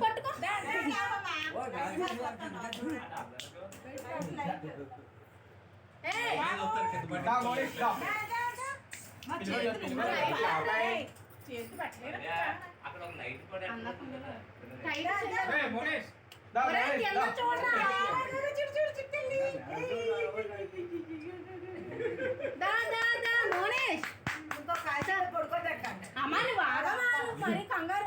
పట్టుకో. అక్కడ ఒక లైట్ కూడా అమ్మా నువ్వు ఆగమా మరి కంగారు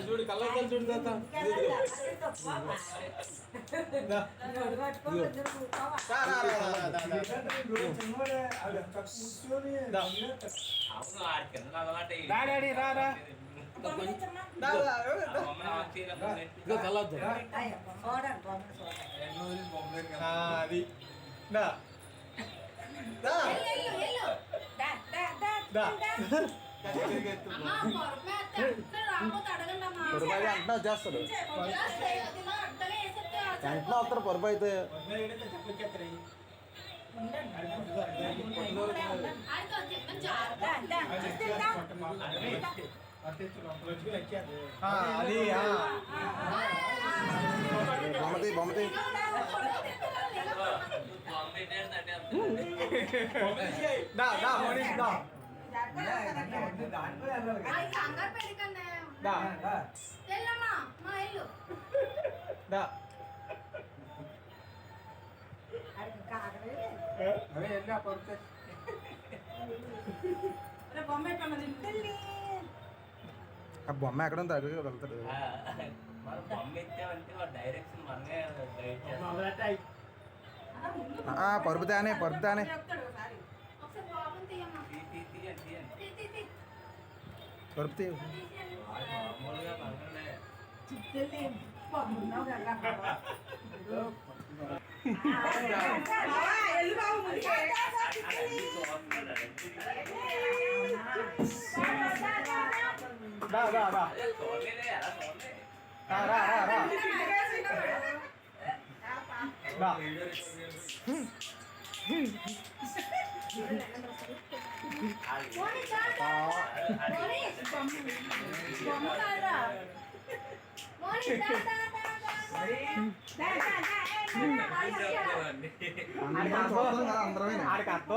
చూడు కళ్ళతో చూడు తాత. డాడీ రా రా. కళ్ళతో పొరపాయి అంటున్నా వచ్చేస్తాడు వెంటనే వస్తారు పొరపాయి అయితే అది బొమ్మతి బొమ్మతి దా దా మనీష్ దా కంగారు పెళ్ళికన్నా వెళ్ళమ్మా మా ఇల్లు అరే వెళ్ళా పడితే బొమ్మ ఆ బొమ్మ ఎక్కడ ఉంది అక్కడికి వెళ్తాడు పరుపుతానే పరుపుతానే करते हो రా రా రా రా రా రా రా అందరమే ఆడికి అర్థం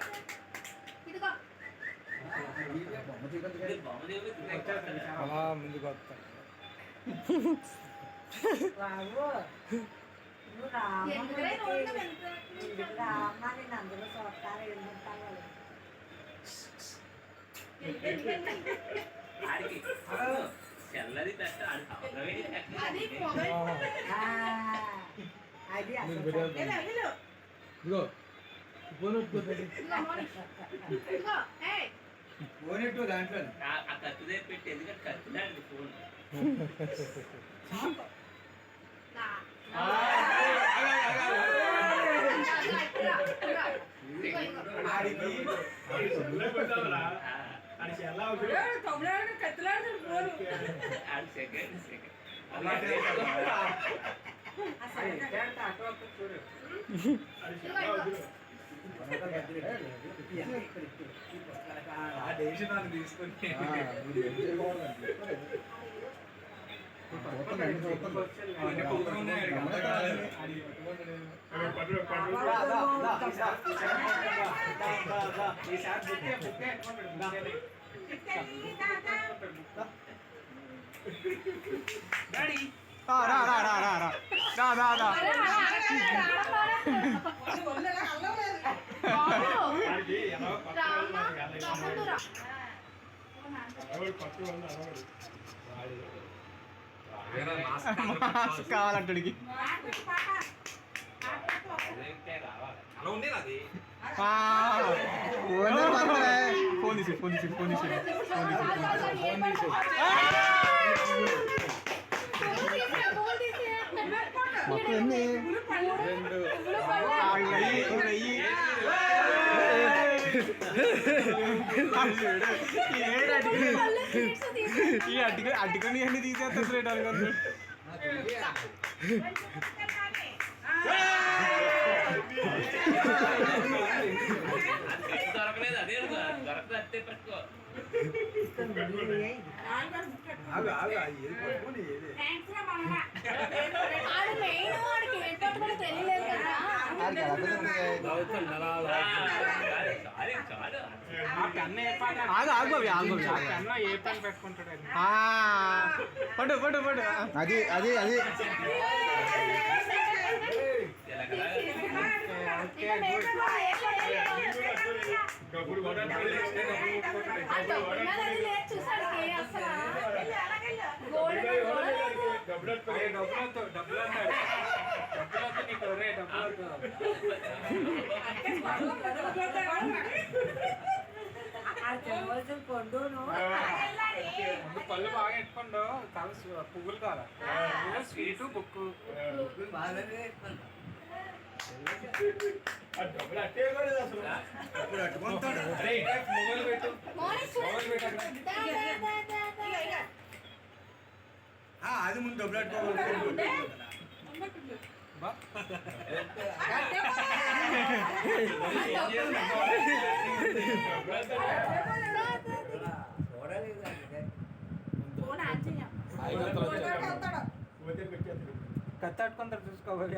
అలా ముందుకు వస్తా అందరూ ఇదిగో. ఫోన్ ఎట్టు దాంట్లో ఆ కత్తుదే పెట్టి ఎందుకంటే కత్తులాంటి ఫోన్. కత్తులాడు ఫోన్ ఆ డెసిషన్ తీసుకుని డాడీ కావాలంటాడికి ఫోన్ తీసి ఫోన్ తీసి ఫోన్ తీసి ఫోన్ తీసి ఫోన్ తీసి మొత్తం ఎన్ని? రెండు. ఈ అడ్డుకొని అడ్డుకొని అన్ని తీసేస్తాడు రేట్ అనుకోండి దొరకలేదు? అదే దొరకదు పట్టుకో ఆగు పట్టు పట్టు పట్టు. అది అది అది. ఓకే డబ్బులు డబ్బులతో డబ్బులు అన్నాడు డబ్బులతో నీకు. రే డబ్బులతో పళ్ళు బాగా ఎట్టుకోండు చాలా పువ్వులు కావాలి. స్వీటు బుక్ బాగా అది ముందు డబ్బులు కత్తాడుకుంటారు చూసుకోవాలి.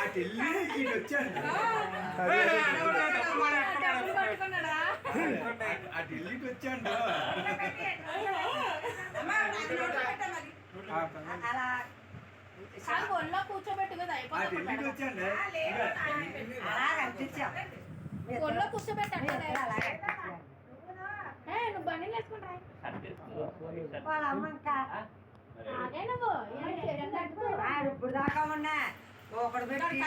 అటు ఇల్లుకి వచ్చాడు అలా ఒళ్ళో కూర్చోబెట్టుకుంది అయిపోయింది ఒళ్ళో కూర్చోబెట్టాను నువ్వు బండి వేసుకుంటా వాళ్ళ అమ్మ ఇంకా ఇప్పుడు దాకా ఉన్నా ఒకటి పెట్టి